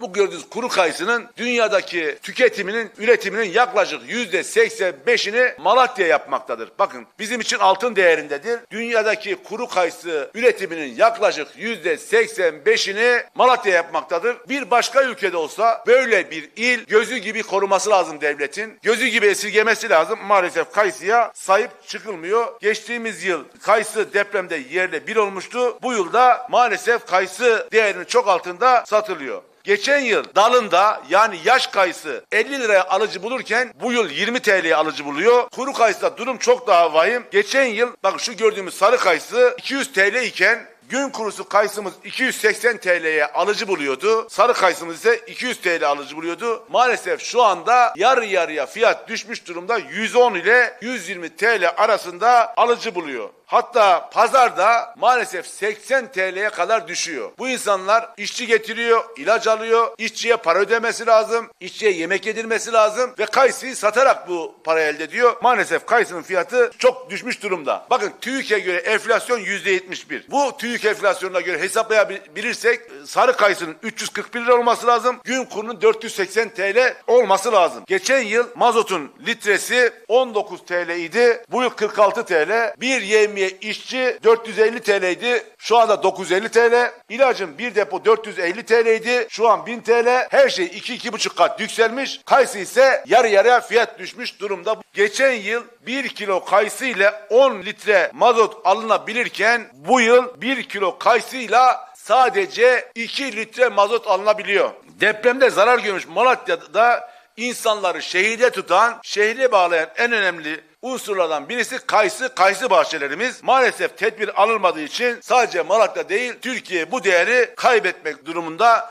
Bu gördüğünüz kuru kayısının dünyadaki tüketiminin, üretiminin yaklaşık yüzde 85'ini Malatya yapmaktadır. Bakın bizim için altın değerindedir. Dünyadaki kuru kayısı üretiminin yaklaşık yüzde 85'ini Malatya yapmaktadır. Bir başka ülkede olsa böyle bir il gözü gibi koruması lazım devletin. Gözü gibi esirgemesi lazım. Maalesef kayısıya sahip çıkılmıyor. Geçtiğimiz yıl kayısı depremde yerle bir olmuştu. Bu yılda maalesef kayısı değerinin çok altında satılıyor. Geçen yıl dalında yani yaş kayısı 50 liraya alıcı bulurken bu yıl 20 TL'ye alıcı buluyor. Kuru kayısıda durum çok daha vahim. Geçen yıl bak şu gördüğümüz sarı kayısı 200 TL iken Gün kurusu kayısımız 280 TL'ye alıcı buluyordu. Sarı kayısımız ise 200 TL alıcı buluyordu. Maalesef şu anda yarı yarıya fiyat düşmüş durumda 110 ile 120 TL arasında alıcı buluyor. Hatta pazarda maalesef 80 TL'ye kadar düşüyor. Bu insanlar işçi getiriyor, ilaç alıyor, işçiye para ödemesi lazım, işçiye yemek yedirmesi lazım ve kayısıyı satarak bu para elde ediyor. Maalesef kayısının fiyatı çok düşmüş durumda. Bakın TÜİK'e göre enflasyon %71. Bu TÜİK enflasyonuna göre hesaplayabilirsek e, sarı kayısının 341 lira olması lazım. Gün kurunun 480 TL olması lazım. Geçen yıl mazotun litresi 19 TL idi. Bu yıl 46 TL. Bir yevmiye işçi 450 TL idi. Şu anda 950 TL. İlacın bir depo 450 TL idi. Şu an 1000 TL. Her şey 2-2,5 kat yükselmiş. Kayısı ise yarı yarıya fiyat düşmüş durumda. Geçen yıl 1 kilo kayısı ile 10 litre mazot alınabilirken bu yıl 1 kilo kayısıyla sadece 2 litre mazot alınabiliyor. Depremde zarar görmüş Malatya'da insanları şehide tutan, şehre bağlayan en önemli unsurlardan birisi kayısı, kayısı bahçelerimiz. Maalesef tedbir alınmadığı için sadece Malatya değil Türkiye bu değeri kaybetmek durumunda.